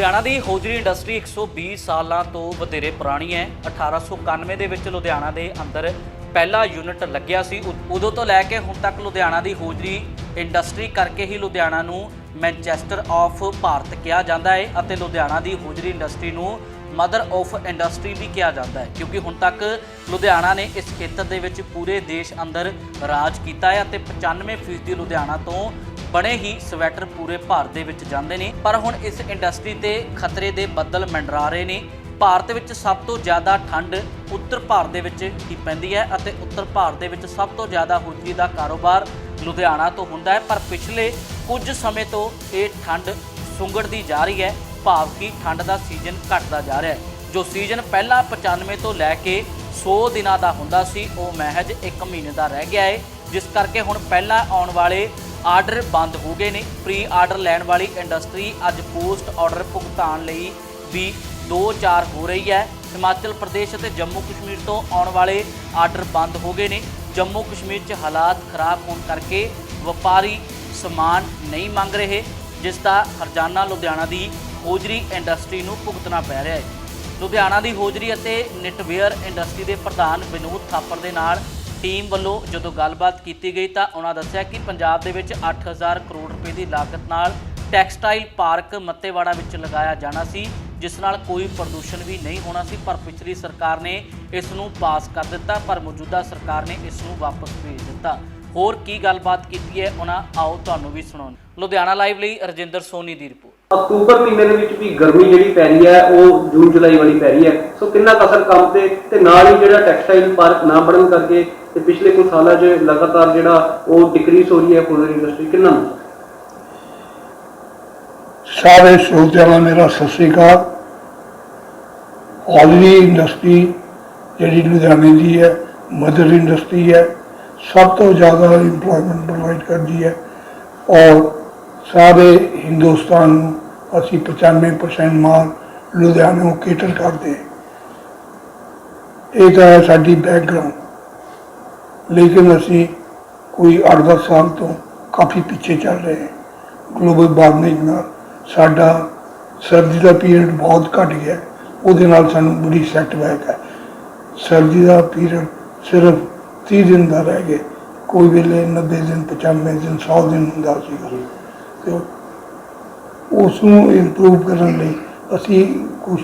ਲੁਧਿਆਣਾ ਦੀ hosiery industry 120 ਸਾਲਾਂ ਤੋਂ ਵਧੇਰੇ ਪੁਰਾਣੀ ਹੈ। 1891 ਦੇ ਵਿੱਚ ਲੁਧਿਆਣਾ ਦੇ ਅੰਦਰ ਪਹਿਲਾ ਯੂਨਿਟ ਲੱਗਿਆ ਸੀ। ਉਦੋਂ ਤੋਂ ਲੈ ਕੇ ਹੁਣ ਤੱਕ ਲੁਧਿਆਣਾ ਦੀ ਹੌਜ਼ਰੀ ਇੰਡਸਟਰੀ ਕਰਕੇ ਹੀ ਲੁਧਿਆਣਾ ਨੂੰ ਮੈਨਚੈਸਟਰ ਆਫ ਭਾਰਤ ਕਿਹਾ ਜਾਂਦਾ ਹੈ ਅਤੇ ਲੁਧਿਆਣਾ ਦੀ ਹੌਜ਼ਰੀ ਇੰਡਸਟਰੀ ਨੂੰ ਮਦਰ ਆਫ ਇੰਡਸਟਰੀ ਵੀ ਕਿਹਾ ਜਾਂਦਾ ਹੈ। ਕਿਉਂਕਿ ਹੁਣ ਤੱਕ ਲੁਧਿਆਣਾ ਨੇ ਇਸ ਖੇਤਰ ਦੇ ਵਿੱਚ ਪੂਰੇ ਦੇਸ਼ ਅੰਦਰ ਰਾਜ ਕੀਤਾ ਹੈ ਅਤੇ 95% ਲੁਧਿਆਣਾ ਤੋਂ ਬਣੇ ਹੀ ਸਵੈਟਰ ਪੂਰੇ ਭਾਰਤ ਦੇ ਵਿੱਚ ਜਾਂਦੇ ਨੇ, ਪਰ ਹੁਣ ਇਸ ਇੰਡਸਟਰੀ ਤੇ ਖਤਰੇ ਦੇ ਬੱਦਲ ਮੰਡਰਾ ਰਹੇ ਨੇ। ਭਾਰਤ ਵਿੱਚ ਸਭ ਤੋਂ ਜ਼ਿਆਦਾ ਠੰਡ ਉੱਤਰ ਭਾਰਤ ਦੇ ਵਿੱਚ ਹੀ ਪੈਂਦੀ ਹੈ ਅਤੇ ਉੱਤਰ ਭਾਰਤ ਦੇ ਵਿੱਚ ਸਭ ਤੋਂ ਜ਼ਿਆਦਾ ਹੁਜਰੀ ਦਾ ਕਾਰੋਬਾਰ ਲੁਧਿਆਣਾ ਤੋਂ ਹੁੰਦਾ ਹੈ। ਪਰ ਪਿਛਲੇ ਕੁਝ ਸਮੇਂ ਤੋਂ ਇਹ ਠੰਡ ਸੁੰਗੜਦੀ ਜਾ ਰਹੀ ਹੈ, ਭਾਵ ਕਿ ਠੰਡ ਦਾ ਸੀਜ਼ਨ ਘਟਦਾ ਜਾ ਰਿਹਾ ਹੈ। ਜੋ ਸੀਜ਼ਨ ਪਹਿਲਾਂ 95 ਤੋਂ ਲੈ ਕੇ 100 ਦਿਨਾਂ ਦਾ ਹੁੰਦਾ ਸੀ, ਉਹ ਮਹਿਜ 1 ਮਹੀਨੇ ਦਾ ਰਹਿ ਗਿਆ ਹੈ। ਜਿਸ ਕਰਕੇ ਹੁਣ ਪਹਿਲਾਂ ਆਉਣ ਵਾਲੇ ਆਰਡਰ ਬੰਦ ਹੋ ਗਏ ਨੇ। ਪ੍ਰੀ ਆਰਡਰ ਲੈਣ ਵਾਲੀ ਇੰਡਸਟਰੀ ਅੱਜ ਪੋਸਟ ਆਰਡਰ ਭੁਗਤਾਨ ਲਈ ਵੀ 2-4 ਹੋ ਰਹੀ ਹੈ। ਹਿਮਾਚਲ ਪ੍ਰਦੇਸ਼ ਅਤੇ ਜੰਮੂ ਕਸ਼ਮੀਰ ਤੋਂ ਆਉਣ ਵਾਲੇ ਆਰਡਰ ਬੰਦ ਹੋ ਗਏ ਨੇ। ਜੰਮੂ ਕਸ਼ਮੀਰ 'ਚ ਹਾਲਾਤ ਖਰਾਬ ਹੋਣ ਕਰਕੇ ਵਪਾਰੀ ਸਮਾਨ ਨਹੀਂ ਮੰਗ ਰਹੇ, ਜਿਸ ਦਾ ਹਰਜਾਨਾ ਲੁਧਿਆਣਾ ਦੀ ਹੋਜਰੀ ਇੰਡਸਟਰੀ ਨੂੰ ਭੁਗਤਣਾ ਪੈ ਰਿਹਾ ਹੈ। ਲੁਧਿਆਣਾ ਦੀ ਹੋਜਰੀ ਅਤੇ ਨਿਟਵੇਅਰ ਇੰਡਸਟਰੀ ਦੇ ਪ੍ਰਧਾਨ ਵਿਨੋਦ ਥਾਪਰ ਦੇ ਨਾਲ ਟੀਮ ਵੱਲੋਂ ਜਦੋਂ ਗੱਲਬਾਤ ਕੀਤੀ ਗਈ ਤਾਂ ਉਹਨਾਂ ਦੱਸਿਆ ਕਿ ਪੰਜਾਬ ਦੇ ਵਿੱਚ 8000 ਕਰੋੜ ਰੁਪਏ ਦੀ ਲਾਗਤ ਨਾਲ ਟੈਕਸਟਾਈਲ ਪਾਰਕ ਮੱਤੇਵਾੜਾ ਵਿੱਚ ਲਗਾਇਆ ਜਾਣਾ ਸੀ, ਜਿਸ ਨਾਲ ਕੋਈ ਪ੍ਰਦੂਸ਼ਣ ਵੀ ਨਹੀਂ ਹੋਣਾ ਸੀ, ਪਰ ਪਿਛਲੀ ਸਰਕਾਰ ਨੇ ਇਸ ਨੂੰ ਪਾਸ ਕਰ ਦਿੱਤਾ, ਪਰ ਮੌਜੂਦਾ ਸਰਕਾਰ ਨੇ ਇਸ ਨੂੰ ਵਾਪਸ ਭੇਜ ਦਿੱਤਾ। ਹੋਰ ਕੀ ਗੱਲਬਾਤ ਕੀਤੀ ਹੈ ਉਹਨਾਂ ਆਓ ਤੁਹਾਨੂੰ ਵੀ ਸੁਣਾਉਣ ਲੁਧਿਆਣਾ ਲਾਈਵ ਲਈ ਰਜਿੰਦਰ ਸੋਨੀ ਦੀ ਰਿਪੋਰਟ। ਅਕਤੂਬਰ ਮਹੀਨੇ ਦੇ ਵਿੱਚ ਵੀ ਗਰਮੀ ਜਿਹੜੀ ਪੈ ਰਹੀ ਹੈ ਉਹ ਜੂਨ ਜੁਲਾਈ ਵਾਲੀ ਪੈ ਰਹੀ ਹੈ। ਸੋ ਕਿੰਨਾ ਕੁ ਅਸਰ ਕੰਮ ਤੇ ਤੇ ਨਾਲ ਹੀ ਜਿਹੜਾ ਟੈਕਸਟਾਈਲ ਪਾਰਕ ਨਾ ਬਣਨ ਕਰਕੇ ਤੇ ਪਿਛਲੇ ਕੁਝ ਸਾਲਾਂ 'ਚ ਲਗਾਤਾਰ ਜਿਹੜਾ ਉਹ ਡਿਕਰੀਜ਼ ਹੋ ਰਹੀ ਹੈ ਫੂਡ ਇੰਡਸਟਰੀ ਕਿੰਨਾ ਸਾਰੇ ਸਰੋਤਿਆਂ ਨੂੰ ਮੇਰਾ ਸਤਿ ਸ੍ਰੀ ਅਕਾਲ। ਇੰਡਸਟਰੀ ਜਿਹੜੀ ਲੁਧਿਆਣੇ ਦੀ ਹੈ ਮਦਰ ਇੰਡਸਟਰੀ ਹੈ ਸਭ ਤੋਂ ਜ਼ਿਆਦਾ EMPLOYMENT ਪ੍ਰੋਵਾਈਡ ਕਰਦੀ ਹੈ ਔਰ ਸਾਰੇ ਹਿੰਦੁਸਤਾਨ ਨੂੰ ਅਸੀਂ 95% ਮਾਲ ਲੁਧਿਆਣੇ ਨੂੰ ਕੇਟਰ ਕਰਦੇ ਇਹ ਤਾਂ ਹੈ ਸਾਡੀ ਬੈਕਗ੍ਰਾਉਂਡ ਲੇਕਿਨ ਅਸੀਂ ਕੋਈ 8-10 ਸਾਲ ਤੋਂ ਕਾਫੀ ਪਿੱਛੇ ਚੱਲ ਰਹੇ ਹਾਂ। ਗਲੋਬਲ ਵਾਰਮਿੰਗ ਨਾਲ ਸਾਡਾ ਸਰਦੀ ਦਾ ਪੀਰੀਅਡ ਬਹੁਤ ਘਟ ਗਿਆ। ਉਹਦੇ ਨਾਲ ਸਾਨੂੰ ਬੜੀ ਸੈਟਬੈਕ ਹੈ। ਸਰਦੀ ਦਾ ਪੀਰੀਅਡ ਸਿਰਫ 30 ਦਿਨ ਦਾ ਰਹਿ ਗਿਆ ਕੋਈ ਵੇਲੇ 90 ਦਿਨ 95 ਦਿਨ 100 ਦਿਨ ਹੁੰਦਾ ਸੀਗਾ ਤੇ ਉਸ ਨੂੰ ਇੰਪਰੂਵ ਕਰਨ ਲਈ ਅਸੀਂ ਕੁਝ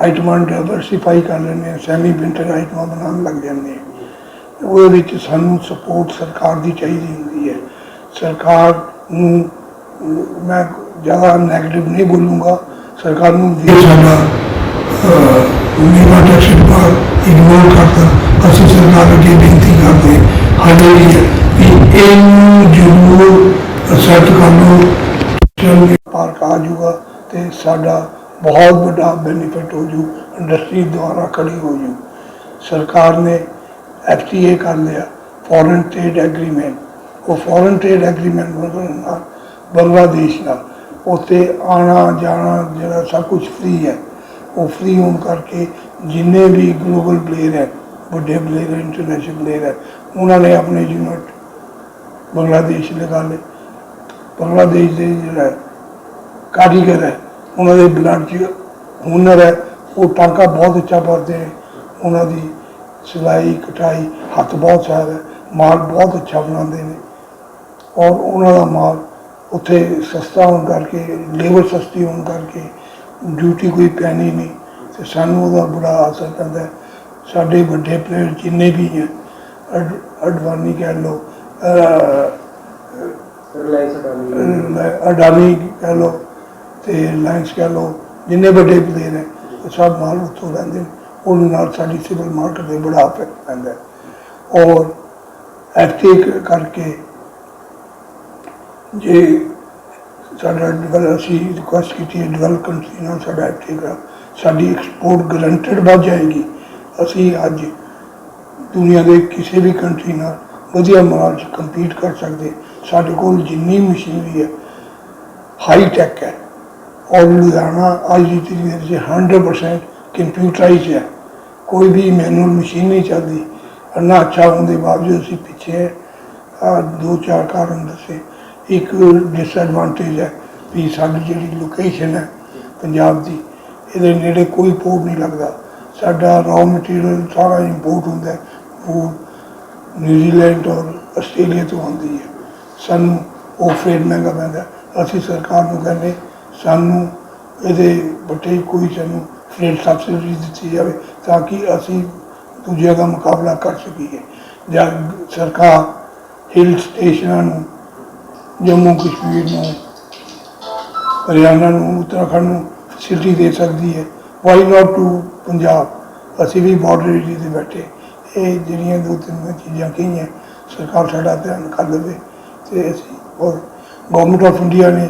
ਆਈਟਮਾਂ ਡਾਇਵਰਸੀਫਾਈ ਕਰ ਲੈਂਦੇ ਹਾਂ ਸੈਮੀ ਪ੍ਰਿੰਟਡ ਆਈਟਮਾਂ ਬਣਾਉਣ ਲੱਗ ਜਾਂਦੇ ਹਾਂ। ਉਹਦੇ ਵਿੱਚ ਸਾਨੂੰ ਸਪੋਰਟ ਸਰਕਾਰ ਦੀ ਚਾਹੀਦੀ ਹੁੰਦੀ ਹੈ। ਸਰਕਾਰ ਨੂੰ ਮੈਂ ਜ਼ਿਆਦਾ ਨੈਗੇਟਿਵ ਨਹੀਂ ਬੋਲੂੰਗਾ। ਸਰਕਾਰ ਨੂੰ ਵੀ ਸਾਡਾ ਮੇਰਾ ਟੈਕਸ ਵਿਭਾਗ ਇਗਨੋਰ ਕਰਦਾ, ਅਸੀਂ ਸਰਕਾਰ ਅੱਗੇ ਬੇਨਤੀ ਕਰਦੇ ਸਾਡੇ ਲਈ ਵੀ ਇਹਨੂੰ ਜ਼ਰੂਰ ਸੈੱਟ ਕਰ ਲਓ। ਚੰਗੇ ਪਾਰਕ ਆ ਜਾਊਗਾ ਤੇ ਸਾਡਾ ਬਹੁਤ ਵੱਡਾ ਬੈਨੀਫਿਟ ਹੋ ਜੂ ਇੰਡਸਟਰੀ ਦੁਆਰਾ ਖੜੀ ਹੋ ਜੂ ਸਰਕਾਰ ਨੇ ਐਫਟੀਏ ਕਰ ਲਿਆ ਫੋਰਨ ਟ੍ਰੇਡ ਐਗਰੀਮੈਂਟ ਉਹ ਫੋਰਨ ਟ੍ਰੇਡ ਐਗਰੀਮੈਂਟ ਬਣਨ ਨਾਲ ਬੰਗਲਾਦੇਸ਼ ਨਾਲ ਉੱਥੇ ਆਣਾ ਜਾਣਾ ਜਿਹੜਾ ਸਭ ਕੁਝ ਫ੍ਰੀ ਹੈ। ਉਹ ਫ੍ਰੀ ਹੋਣ ਕਰਕੇ ਜਿੰਨੇ ਵੀ ਗਲੋਬਲ ਪਲੇਅਰ ਹੈ, ਵੱਡੇ ਪਲੇਅਰ ਇੰਟਰਨੈਸ਼ਨਲ ਪਲੇਅਰ ਹੈ, ਉਹਨਾਂ ਨੇ ਆਪਣੇ ਯੂਨਿਟ ਬੰਗਲਾਦੇਸ਼ ਲਗਾ ਲਏ। ਬੰਗਲਾਦੇਸ਼ ਦੇ ਜਿਹੜਾ ਕਾਰੀਗਰ ਹੈ, ਉਹਨਾਂ ਦੇ ਬਲੱਡ 'ਚ ਹੁਨਰ ਹੈ, ਉਹ ਟਾਂਕਾ ਬਹੁਤ ਅੱਛਾ ਭਰਦੇ ਨੇ। ਉਹਨਾਂ ਦੀ ਸਿਲਾਈ, ਕਟਾਈ ਹੱਥ ਬਹੁਤ ਸਾਰਾ ਹੈ, ਮਾਲ ਬਹੁਤ ਅੱਛਾ ਬਣਾਉਂਦੇ ਨੇ। ਔਰ ਉਹਨਾਂ ਦਾ ਮਾਲ ਉੱਥੇ ਸਸਤਾ ਹੋਣ ਕਰਕੇ ਲੇਬਰ ਸਸਤੀ ਹੋਣ ਕਰਕੇ ਡਿਊਟੀ ਕੋਈ ਪੈਣੀ ਨਹੀਂ ਤੇ ਸਾਨੂੰ ਉਹਦਾ ਬੜਾ ਅਸਰ ਪੈਂਦਾ ਸਾਡੇ ਵੱਡੇ ਪਲੇਅਰ ਜਿੰਨੇ ਵੀ ਹੈ ਅਡ- ਅਡਵਾਨੀ ਕਹਿ ਰਿਲਾਇੰਸ ਅਡਾਨੀ ਕਹਿ ਲਓ ਤੇ ਰਿਲਾਇੰਸ ਕਹਿ ਲਓ ਜਿੰਨੇ ਵੱਡੇ ਪਲੇਅਰ ਹੈ ਸਭ ਮਾਲ ਉੱਥੋਂ ਲੈਂਦੇ ਨੇ। ਉਹਦੇ ਨਾਲ ਸਾਡੀ ਸਿਵਲ ਮਾਰਕੀਟ ਦੇ ਬੜਾ ਇਫੈਕਟ ਪੈਂਦਾ ਔਰ ਐਫਟੀ ਕਰਕੇ ਜੇ ਸਾਡਾ ਡਿਵੈਲਪ ਅਸੀਂ ਰਿਕੁਐਸਟ ਕੀਤੀ ਹੈ ਡਿਵੈਲਪ ਕੰਟਰੀ ਨਾਲ ਸਾਡਾ ਐਫਟੀ ਕਰਾ ਸਾਡੀ ਐਕਸਪੋਰਟ ਗਰੰਟਡ ਵੱਧ ਜਾਏਗੀ। ਅਸੀਂ ਅੱਜ ਦੁਨੀਆ ਦੇ ਕਿਸੇ ਵੀ ਕੰਟਰੀ ਨਾਲ ਵਧੀਆ ਮਾਲ 'ਚ ਕੰਪੀਟ ਕਰ ਸਕਦੇ। ਸਾਡੇ ਕੋਲ ਜਿੰਨੀ ਮਸ਼ੀਨਰੀ ਹੈ ਹਾਈ ਟੈਕ ਹੈ। ਔਰ ਲੁਧਿਆਣਾ ਅੱਜ ਦੀ ਤਰੀਕ ਵਿੱਚ 100% ਕੰਪਿਊਟਰਾਈਜ਼ ਹੈ। ਕੋਈ ਵੀ ਮੈਨੂਅਲ ਮਸ਼ੀਨ ਨਹੀਂ ਚੱਲਦੀ। ਇੰਨਾ ਅੱਛਾ ਹੋਣ ਦੇ ਬਾਵਜੂਦ ਅਸੀਂ ਪਿੱਛੇ ਦੋ ਚਾਰ ਕਾਰਨ ਦੱਸੇ। ਇੱਕ ਡਿਸਐਡਵਾਂਟੇਜ ਹੈ ਵੀ ਸਾਡੀ ਜਿਹੜੀ ਲੋਕੇਸ਼ਨ ਹੈ ਪੰਜਾਬ ਦੀ, ਇਹਦੇ ਨੇੜੇ ਕੋਈ ਪੋਰਟ ਨਹੀਂ ਲੱਗਦਾ। ਸਾਡਾ ਰਾਅ ਮਟੀਰੀਅਲ ਸਾਰਾ ਇੰਪੋਰਟ ਹੁੰਦਾ ਹੈ ਫੂਡ ਨਿਊਜ਼ੀਲੈਂਡ ਔਰ ਆਸਟ੍ਰੇਲੀਆ ਤੋਂ ਆਉਂਦੀ ਹੈ। ਸਾਨੂੰ ਉਹ ਫੇਰ ਮਹਿੰਗਾ ਪੈਂਦਾ ਅਸੀਂ ਸਰਕਾਰ ਨੂੰ ਕਹਿੰਦੇ, ਸਾਨੂੰ ਇਹਦੇ ਬਟੇ ਕੋਈ ਸਾਨੂੰ ਫਰੇਟ ਸਬਸਿਡੀ ਦਿੱਤੀ ਜਾਵੇ ਤਾਂ ਕਿ ਅਸੀਂ ਦੂਜਿਆਂ ਦਾ ਮੁਕਾਬਲਾ ਕਰ ਸਕੀਏ। ਜਾਂ ਸਰਕਾਰ ਹਿਲ ਸਟੇਸ਼ਨਾਂ ਨੂੰ ਜੰਮੂ ਕਸ਼ਮੀਰ ਨੂੰ, ਹਰਿਆਣਾ ਨੂੰ, ਉੱਤਰਾਖੰਡ ਨੂੰ ਫੈਸਿਲਿਟੀ ਦੇ ਸਕਦੀ ਹੈ। Why not to Punjab? ਅਸੀਂ ਵੀ ਬਾਰਡਰ ਏਰੀਆ ਤੇ ਬੈਠੇ। ਇਹ ਜਿਹੜੀਆਂ ਦੋ ਤਿੰਨ ਚੀਜ਼ਾਂ ਕਹੀਆਂ, ਸਰਕਾਰ ਸਾਡਾ ਧਿਆਨ ਕਰ ਦੇਵੇ ਤੇ ਅਸੀਂ ਔਰ ਗਵਰਨਮੈਂਟ ਆਫ ਇੰਡੀਆ ਨੇ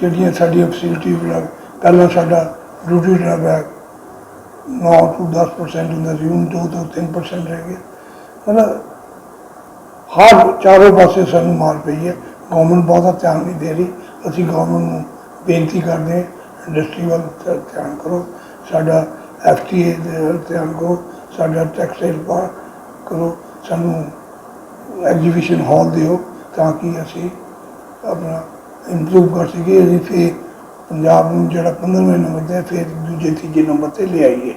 ਜਿਹੜੀਆਂ ਸਾਡੀਆਂ ਫੈਸਿਲਿਟੀ ਬਣਾ ਪਹਿਲਾਂ ਸਾਡਾ ਡਿਊਟੀ ਡਰਾਬੈਕ 9 ਤੋਂ 10% ਹੁੰਦਾ ਸੀ, ਹੁਣ 2 ਤੋਂ 3% ਰਹਿ ਗਿਆ। ਮਤਲਬ ਹਰ ਚਾਰੋਂ ਪਾਸੇ ਸਾਨੂੰ ਮਾਰ ਪਈ ਹੈ। ਗਵਰਨਮੈਂਟ ਬਹੁਤਾ ਧਿਆਨ ਨਹੀਂ ਦੇ ਰਹੀ। ਅਸੀਂ ਗਵਰਨਮੈਂਟ ਨੂੰ ਬੇਨਤੀ ਕਰਦੇ ਹਾਂ ਇੰਡਸਟਰੀ ਵੱਲ ਧਿ- ਧਿਆਨ ਕਰੋ। ਸਾਡਾ ਐਫਟੀਏ ਦੇ ਵੱਲ ਧਿਆਨ ਕਰੋ। ਸਾਡਾ ਟੈਕਸਟਾਈਲ ਪਾਰਕ ਕਰੋ। ਸਾਨੂੰ ਐਗਜੀਬਿਸ਼ਨ ਹਾਲ ਦਿਓ ਤਾਂ ਕਿ ਅਸੀਂ ਆਪਣਾ ਇੰਪਰੂਵ ਕਰ ਸਕੀਏ। ਅਸੀਂ ਫਿਰ ਪੰਜਾਬ ਨੂੰ ਜਿਹੜਾ 15ਵੇਂ ਨੰਬਰ ਤੇ ਹੈ, ਫਿਰ ਦੂਜੇ ਤੀਜੇ ਨੰਬਰ ਤੇ ਲਿਆਈਏ